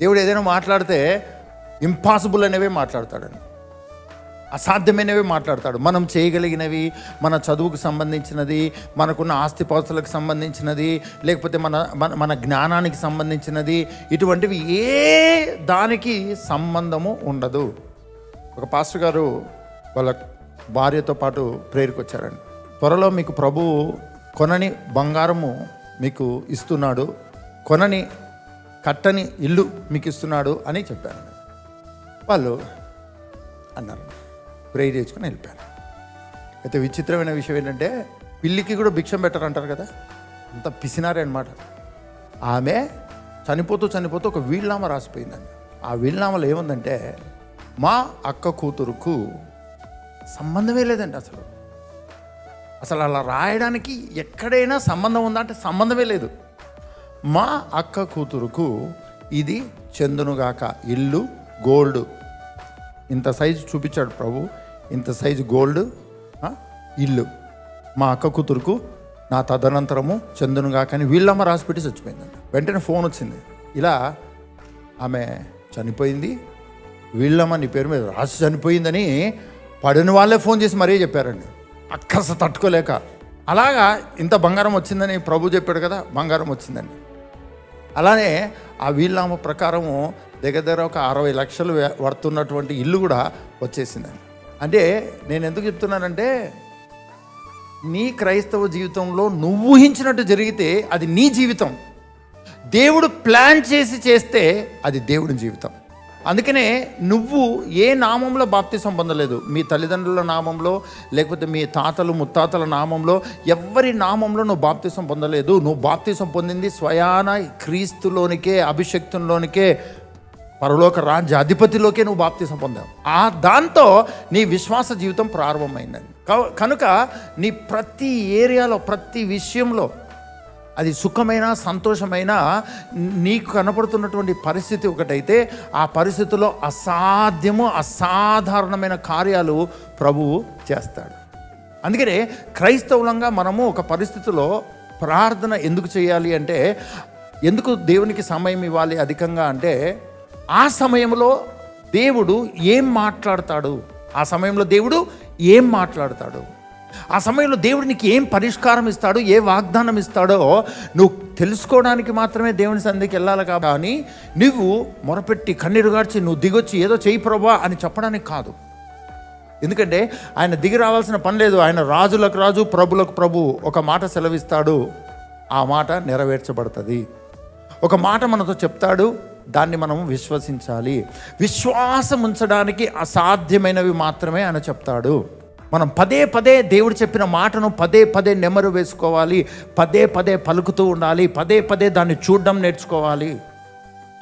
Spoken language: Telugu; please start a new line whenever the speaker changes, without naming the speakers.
దేవుడు ఏదైనా మాట్లాడితే ఇంపాసిబుల్ అనేవి మాట్లాడతాడండి. అసాధ్యమైనవి మాట్లాడతాడు. మనం చేయగలిగినవి మన చదువుకు సంబంధించినది మనకున్న ఆస్తిపాస్తులకు సంబంధించినది లేకపోతే మన మన మన జ్ఞానానికి సంబంధించినది ఇటువంటివి ఏ దానికి సంబంధము ఉండదు. ఒక పాస్టర్ గారు వాళ్ళ భార్యతో పాటు ప్రేరుకు వచ్చారండి. త్వరలో మీకు ప్రభువు కొనని బంగారము మీకు ఇస్తున్నాడు. కొనని కట్టని ఇల్లు మీకు ఇస్తున్నాడు అని చెప్పారు. వాళ్ళు అన్నారు. ప్రే చేసుకుని వెళ్ళిపోయారు. అయితే విచిత్రమైన విషయం ఏంటంటే పిల్లికి కూడా భిక్షం పెట్టరంటారు కదా? అంత పిసినారే అనమాట ఆమె చనిపోతూ చనిపోతూ ఒక వీళ్ళనామా రాసిపోయిందండి ఆ వీళ్ళనామాలో ఏముందంటే మా అక్క కూతురుకు సంబంధమే లేదండి అసలు. అసలు అలా రాయడానికి ఎక్కడైనా సంబంధం ఉందా అంటే సంబంధమే లేదు. మా అక్క కూతురుకు ఇది చందునుగాక ఇల్లు గోల్డ్. ఇంత సైజు చూపించాడు ప్రభు. ఇంత సైజు గోల్డ్ ఇల్లు. మా అక్క కూతురుకు నా తదనంతరము చందునుగాక అని వీళ్ళమ్మ రాసి పెట్టి చచ్చిపోయిందండి వెంటనే ఫోన్ వచ్చింది. ఇలా ఆమె చనిపోయింది. వీళ్ళమ్మ నీ పేరు మీద రాసి చనిపోయిందని పడిన వాళ్ళే ఫోన్ చేసి మరీ చెప్పారండి. అక్కస తట్టుకోలేక. అలాగా ఇంత బంగారం వచ్చిందని ప్రభు చెప్పాడు కదా బంగారం వచ్చిందండి అలానే ఆ వీళ్ళనామ ప్రకారము దగ్గర దగ్గర ఒక అరవై లక్షలు పడుతున్నటువంటి వర్తున్నటువంటి ఇల్లు కూడా వచ్చేసిందండి. అంటే నేను ఎందుకు చెప్తున్నానంటే నీ క్రైస్తవ జీవితంలో నువ్వు ఊహించినట్టు జరిగితే అది నీ జీవితం. దేవుడు ప్లాన్ చేసి చేస్తే అది దేవుడి జీవితం. అందుకనే నువ్వు ఏ నామంలో బాప్తిసం పొందలేదు? మీ తల్లిదండ్రుల నామంలో లేకపోతే మీ తాతలు ముత్తాతల నామంలో ఎవరి నామంలో నువ్వు బాప్తిసం పొందలేదు. నువ్వు బాప్తిసం పొందింది స్వయాన క్రీస్తులోనికే అభిషక్తుల్లోనికే పరలోక రాజ్య అధిపతిలోకే నువ్వు బాప్తిసం పొందావు. ఆ దాంతో నీ విశ్వాస జీవితం ప్రారంభమైందని కనుక నీ ప్రతి ఏరియాలో ప్రతి విషయంలో అది సుఖమైన సంతోషమైన నీకు కనపడుతున్నటువంటి పరిస్థితి ఒకటైతే ఆ పరిస్థితిలో అసాధ్యము అసాధారణమైన కార్యాలు ప్రభువు చేస్తాడు. అందుకనే క్రైస్తవులంగా మనము ఒక పరిస్థితిలో ప్రార్థన ఎందుకు చేయాలి అంటే ఎందుకు దేవునికి సమయం ఇవ్వాలి అధికంగా అంటే ఆ సమయంలో దేవుడు ఏం మాట్లాడతాడు? ఆ సమయంలో దేవుడు ఏం మాట్లాడతాడు? ఆ సమయంలో దేవుడు నీకు ఏం పరిష్కారం ఇస్తాడో ఏ వాగ్దానం ఇస్తాడో నువ్వు తెలుసుకోవడానికి మాత్రమే దేవుని సంధికి వెళ్ళాలి కానీ నువ్వు మొరపెట్టి కన్నీరు గార్చి నువ్వు దిగొచ్చి ఏదో చేయి ప్రభా అని చెప్పడానికి కాదు. ఎందుకంటే ఆయన దిగి రావాల్సిన పని లేదు. ఆయన రాజులకు రాజు ప్రభులకు ప్రభు ఒక మాట సెలవిస్తాడు. ఆ మాట నెరవేర్చబడుతుంది. ఒక మాట మనతో చెప్తాడు. దాన్ని మనం విశ్వసించాలి. విశ్వాసం ఉంచడానికి అసాధ్యమైనవి మాత్రమే ఆయన చెప్తాడు. మనం పదే పదే దేవుడు చెప్పిన మాటను పదే పదే నెమరు వేసుకోవాలి పదే పదే పలుకుతూ ఉండాలి పదే పదే దాన్ని చూడడం నేర్చుకోవాలి.